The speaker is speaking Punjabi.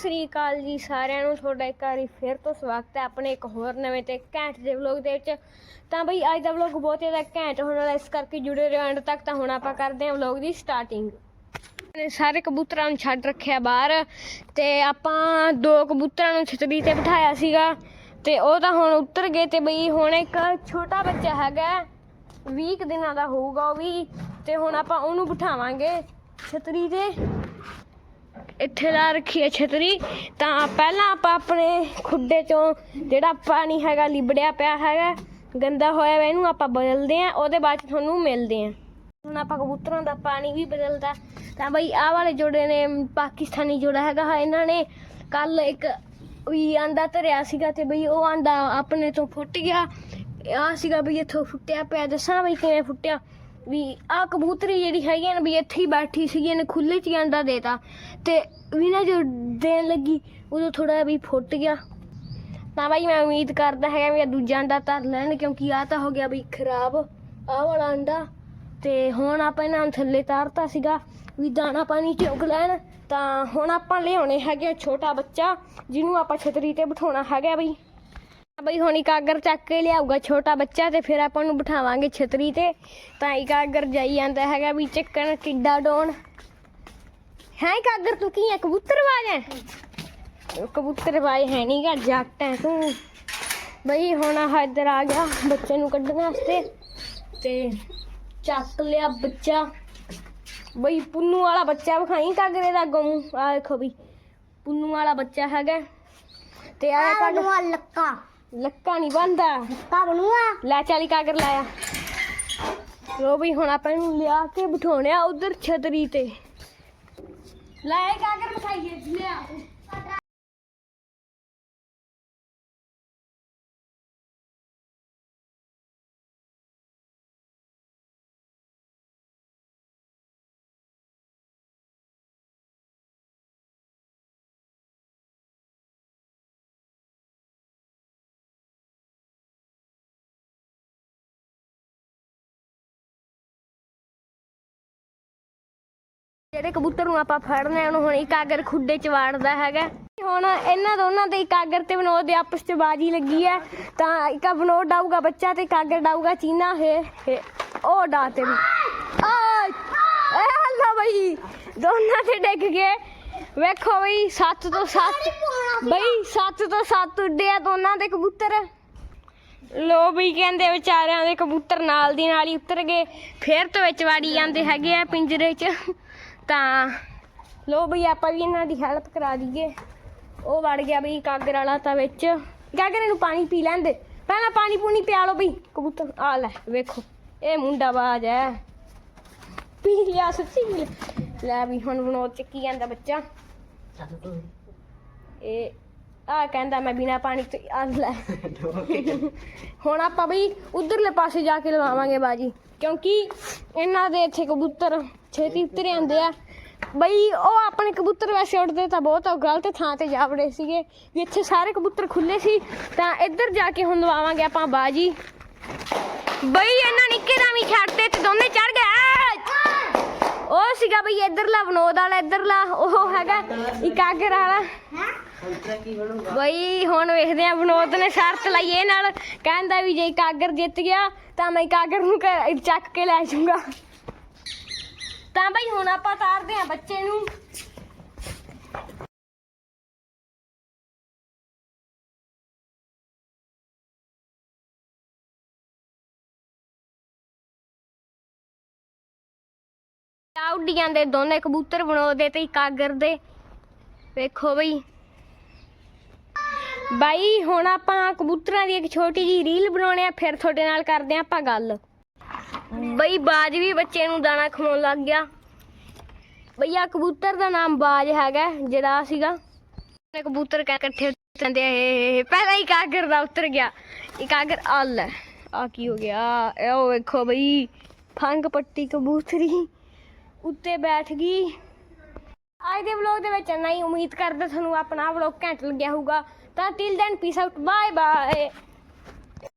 ਸ੍ਰੀ ਅਕਾਲ ਜੀ ਸਾਰਿਆਂ ਨੂੰ। ਤੁਹਾਡਾ ਇੱਕ ਵਾਰੀ ਫਿਰ ਤੋਂ ਸਵਾਗਤ ਹੈ ਆਪਣੇ ਇੱਕ ਹੋਰ ਨਵੇਂ ਤੇ ਘੈਂਟ ਦੇ ਵਲੌਗ ਦੇ ਵਿੱਚ। ਤਾਂ ਬਈ ਅੱਜ ਦਾ ਵਲੌਗ ਬਹੁਤ ਜ਼ਿਆਦਾ ਘੈਂਟ ਹੋਣ ਵਾਲਾ ਇਸ ਕਰਕੇ ਜੁੜੇ ਰਹੋ ਐਂਡ ਤੱਕ। ਤਾਂ ਹੁਣ ਆਪਾਂ ਕਰਦੇ ਹਾਂ ਵਲੌਗ ਦੀ ਸਟਾਰਟਿੰਗ ਨੇ ਸਾਰੇ ਕਬੂਤਰਾਂ ਨੂੰ ਛੱਡ ਰੱਖਿਆ ਬਾਹਰ। ਤੇ ਆਪਾਂ ਦੋ ਕਬੂਤਰਾਂ ਨੂੰ ਛਤਰੀ ਤੇ ਬਿਠਾਇਆ ਸੀਗਾ। ਤੇ ਉਹ ਤਾਂ ਹੁਣ ਉੱਤਰ ਗਏ ਤੇ ਬਈ ਹੁਣ ਇੱਕ ਛੋਟਾ ਬੱਚਾ ਹੈਗਾ 20 ਕੁ ਦਿਨਾਂ ਦਾ ਹੋਊਗਾ ਉਹ ਵੀ। ਤੇ ਹੁਣ ਆਪਾਂ ਉਹਨੂੰ ਬਿਠਾਵਾਂਗੇ ਛਤਰੀ ਤੇ। ਇੱਥੇ ਲਾ ਰੱਖੀ ਹੈ ਛਤਰੀ। ਤਾਂ ਪਹਿਲਾਂ ਆਪਾਂ ਆਪਣੇ ਖੁੱਡੇ ਚੋਂ ਜਿਹੜਾ ਪਾਣੀ ਹੈਗਾ ਲਿਬੜਿਆ ਪਿਆ ਹੈਗਾ, ਗੰਦਾ ਹੋਇਆ ਵਾ ਇਹਨੂੰ ਆਪਾਂ ਬਦਲਦੇ ਆਂ ਉਹਦੇ ਬਾਅਦ ਤੁਹਾਨੂੰ ਮਿਲਦੇ ਆਂ ਹੁਣ ਆਪਾਂ ਕਬੂਤਰਾਂ ਦਾ ਪਾਣੀ ਵੀ ਬਦਲਦਾ। ਤਾਂ ਬਈ ਆਹ ਵਾਲੇ ਜੋੜੇ ਨੇ, ਪਾਕਿਸਤਾਨੀ ਜੋੜਾ ਹੈਗਾ ਇਹਨਾਂ ਨੇ ਕੱਲ ਇੱਕ ਵੀ ਆਂਡਾ ਧਰਿਆ ਸੀਗਾ ਤੇ ਬਈ ਉਹ ਆਂਡਾ ਆਪਣੇ ਤੋਂ ਫੁੱਟ ਗਿਆ। ਆ ਸੀਗਾ ਬਈ ਇੱਥੋਂ ਫੁੱਟਿਆ ਪਿਆ, ਦੱਸਾਂ ਬਈ ਕਿਵੇਂ ਫੁੱਟਿਆ। ਵੀ ਆ ਕਬੂਤਰੀ ਜਿਹੜੀ ਹੈਗੀ ਆ ਨਾ ਵੀ ਇੱਥੇ ਹੀ ਬੈਠੀ ਸੀਗੀ, ਇਹਨੇ ਖੁੱਲੇ ਚ ਹੀ ਅੰਡਾ ਦੇਤਾ। ਤੇ ਵੀ ਨਾ ਜੋ ਦੇਣ ਲੱਗੀ, ਉਦੋਂ ਥੋੜਾ ਵੀ ਫੁੱਟ ਗਿਆ। ਤਾਂ ਬਾਈ ਮੈਂ ਉਮੀਦ ਕਰਦਾ ਹੈਗਾ ਵੀ ਇਹ ਦੂਜਾ ਅੰਡਾ ਧਰ ਲੈਣ, ਕਿਉਂਕਿ ਆ ਤਾਂ ਹੋ ਗਿਆ ਵੀ ਖਰਾਬ। ਆਹ ਵਾਲਾ ਅੰਡਾ। ਤੇ ਹੁਣ ਆਪਾਂ ਇਹਨਾਂ ਨੂੰ ਥੱਲੇ ਤਾਰਤਾ ਸੀਗਾ, ਵੀ ਦਾਣਾ ਪਾਣੀ ਚੁਗ ਲੈਣ। ਤਾਂ ਹੁਣ ਆਪਾਂ ਲਿਆਉਣੇ ਹੈਗੇ ਆ ਛੋਟਾ ਬੱਚਾ, ਜਿਹਨੂੰ ਆਪਾਂ ਛਤਰੀ ਤੇ ਬਿਠਾਉਣਾ ਹੈਗਾ ਬਈ। ਬਈ ਹੁਣ ਇਕਾਗਰ ਚੱਕ ਕੇ ਲਿਆਊਗਾ ਛੋਟਾ ਬੱਚਾ ਤੇ ਫਿਰ ਆਪਾਂ ਨੂੰ ਬਿਠਾਵਾਂਗੇ ਛਤਰੀ ਤੇ। ਤਾਂ ਇਕਾਗਰ ਜਾਈ ਜਾਂਦਾ ਹੈਗਾ ਵੀ ਚੱਕਣ ਕਿੱਡਾ ਡੋਣ। ਹੈ ਇਕਾਗਰ ਤੂੰ ਕੀ ਹੈ ਕਬੂਤਰਬਾਜ਼ ਹੈ ਕਬੂਤਰਬਾਜ਼ ਹੈ ਨਹੀਂ ਗਾ ਜੱਟ ਹੈ ਤੂੰ। ਬਈ ਹੁਣ ਆਹ ਇੱਧਰ ਆ ਗਿਆ ਬੱਚੇ ਨੂੰ ਕੱਢਣ ਵਾਸਤੇ ਤੇ ਚੱਕ ਲਿਆ ਬੱਚਾ। ਬਈ ਪੁੰਨੂ ਵਾਲਾ ਬੱਚਾ ਵਿਖਾਈ ਕਾਗਰੇ ਦਾ ਗਮ ਆ ਦੇਖੋ ਵੀ ਪੁੰਨੂ ਵਾਲਾ ਬੱਚਾ ਹੈਗਾ। ਤੇ ਆ ਕੱਢ ਲੱਕਾ। ਲੱਕਾ ਨਹੀਂ ਬੰਦਾ। ਲੱਕਾ ਬਣੂਆ? ਲੈ ਚਾਲੀ ਕਾਗਰ ਲਾਇਆ। ਲੋ ਵੀ ਹੁਣ ਆਪਾਂ ਇਹਨੂੰ ਲਿਆ ਕੇ ਬਿਠਾਉਣਿਆ ਉਧਰ ਛਤਰੀ ਤੇ। ਲੈ ਕਾਗਰ ਬਿਠਾਈਏ ਲਿਆ ਜਿਹੜੇ ਕਬੂਤਰ ਨੂੰ ਆਪਾਂ ਫੜਨਾ ਉਹਨੂੰ ਹੁਣ ਇਕਾਗਰ ਖੁੱਡੇ ਚ ਵਾੜਦਾ ਹੈਗਾ। ਹੁਣ ਇਹਨਾਂ ਦੋਨਾਂ ਦੇ ਇਕਾਗਰ ਤੇ ਵਿਨੋਦ ਦੇ ਆਪਸ ਚ ਬਾਜੀ ਲੱਗੀ ਹੈ। ਤਾਂ ਇਕਾ ਵਿਨੋਦ ਡਾਊਗਾ ਬੱਚਾ ਤੇ ਇਕਾਗਰ ਡਾਊਗਾ ਚੀਨਾ। ਹੈ। ਉਹ ਡਾ ਤੇ ਵੀ ਆ ਇਹ ਹੱਲਾ ਬਈ। ਦੋਨਾਂ ਤੇ ਡਿੱਗ ਗਏ। ਵੇਖੋ ਬਈ 7 ਤੋਂ 7 ਬਈ 7 ਤੋਂ 7 ਉੱਡੇ ਆ ਦੋਨਾਂ ਦੇ ਕਬੂਤਰ। ਲੋ ਵੀ ਕਹਿੰਦੇ ਵਿਚਾਰਿਆਂ ਦੇ ਕਬੂਤਰ ਨਾਲ ਦੀ ਨਾਲ ਹੀ ਉਤਰ ਗਏ। ਫੇਰ ਤੋਂ ਵਿੱਚ ਵਾੜੀ ਜਾਂਦੇ ਹੈਗੇ ਆ ਪਿੰਜਰੇ 'ਚ। ਤਾਂ ਲੋ ਬਈ ਆਪਾਂ ਵੀ ਇਹਨਾਂ ਦੀ ਹੈਲਪ ਕਰਾ ਦਈਏ। ਉਹ ਵੜ ਗਿਆ ਬਈ ਕਾਗਰ ਵਾਲਾ ਤਾਂ ਵਿੱਚ। ਕਾਗਰ ਨੂੰ ਪਾਣੀ ਪੀ ਲੈਂਦੇ ਪਹਿਲਾਂ ਪਾਣੀ ਪੂਣੀ ਪਿਆ ਲਓ ਬਈ। ਕਬੂਤਰ ਆ ਲੈ ਵੇਖੋ। ਇਹ ਮੁੰਡਾ ਬਾਜ ਹੈ ਪੀ ਲਿਆ ਸੱਚੀ। ਲੈ ਵੀ ਹੁਣ ਵਿਨੋਦ ਚੱਕੀ ਜਾਂਦਾ ਬੱਚਾ। ਇਹ ਆ ਕਹਿੰਦਾ ਮੈਂ ਬਿਨਾ ਪਾਣੀ ਤੋਂ ਆ ਲੈ। ਹੁਣ ਆਪਾਂ ਬਈ ਉਧਰਲੇ ਪਾਸੇ ਜਾ ਕੇ ਲਵਾਵਾਂਗੇ ਬਾਜੀ ਕਿਉਂਕਿ ਇਹਨਾਂ ਦੇ ਇੱਥੇ ਕਬੂਤਰ ਛੇਤੀ ਉਤਰ ਜਾਂਦੇ ਆ। ਬਈ ਉਹ ਆਪਣੇ ਕਬੂਤਰ ਵੈਸੇ ਉੱਡਦੇ ਤਾਂ ਬਹੁਤ ਗਲਤ ਥਾਂ ਤੇ ਜਾ ਵੜੇ ਸੀਗੇ। ਵੀ ਇੱਥੇ ਸਾਰੇ ਕਬੂਤਰ ਖੁੱਲੇ ਸੀ ਤਾਂ ਇੱਧਰ ਜਾ ਕੇ ਹੁਣ ਲਵਾਵਾਂਗੇ ਆਪਾਂ ਬਾਜੀ। ਬਈ ਇਹਨਾਂ ਨਿੱਕੇ ਦਾ ਵੀ ਛੱਡਦੇ ਤੇ ਦੋਨੇ ਚੜ ਗਏ। ਉਹ ਸੀਗਾ ਬਈ ਇੱਧਰਲਾ ਵਿਨੋਦ ਵਾਲਾ ਇੱਧਰਲਾ ਉਹ ਹੈਗਾ ਇਕਾਗਰ ਵਾਲਾ। ਬਈ, ਹੁਣ ਵੇਖਦੇ ਆ ਬਨੋਦ ਨੇ ਸ਼ਰਤ ਲਾਈ ਇਹ ਨਾਲ ਕਹਿੰਦਾ ਵੀ ਜੇ ਇਕਾਗਰ ਜਿੱਤ ਗਿਆ, ਤਾਂ ਮੈਂ ਕਾਗਰ ਨੂੰ ਚੱਕ ਕੇ ਲੈ ਜਾਊਂਗਾ। ਤਾਂ ਬਈ, ਹੁਣ ਆਪਾਂ ਤਾਰਦੇ ਆ ਬੱਚੇ ਨੂੰ। ਆ ਉੱਡੀ ਦੋਨੇ ਕਬੂਤਰ ਬਣਾਉਦੇ ਤੇ ਕਾਗਰ ਦੇ। ਵੇਖੋ ਬਈ। ਬਾਈ, ਹੁਣ ਆਪਾਂ ਕਬੂਤਰਾਂ ਦੀ ਇੱਕ ਛੋਟੀ ਜੀ ਰੀਲ ਬਣਾਉਣੇ ਆ, ਫਿਰ ਤੁਹਾਡੇ ਨਾਲ ਕਰਦੇ ਆ ਆਪਾਂ ਗੱਲ। ਬਈ, ਬਾਜ ਵੀ ਬੱਚੇ ਨੂੰ ਦਾਣਾ ਖਵਾਉਣ ਲੱਗ ਗਿਆ। ਬਈ ਆ ਕਬੂਤਰ ਦਾ ਨਾਮ ਬਾਜ ਹੈਗਾ, ਜਿਹੜਾ ਸੀਗਾ। ਨੇ ਕਬੂਤਰ ਇਕੱਠੇ ਉਤਰਦੇ ਆ ਪਹਿਲਾਂ ਹੀ ਕਾਗਰ ਦਾ ਉਤਰ ਗਿਆ। ਇਕਾਗਰ ਆ ਲੈ ਆ ਕੀ ਹੋ ਗਿਆ? ਇਹ ਉਹ ਵੇਖੋ ਬਈ, ਫੰਗ ਪੱਟੀ ਕਬੂਤਰੀ। ਉੱਤੇ ਬੈਠ ਗਈ। ਅੱਜ ਦੇ ਵਲੌਗ ਦੇ ਵਿੱਚ ਇੰਨਾ ਹੀ। ਉਮੀਦ ਕਰਦਾ ਤੁਹਾਨੂੰ ਆਪਣਾ ਵਲੌਗ ਘੈਂਟ ਲੱਗਿਆ ਹੋਊਗਾ। ਤਾਂ till then peace out bye bye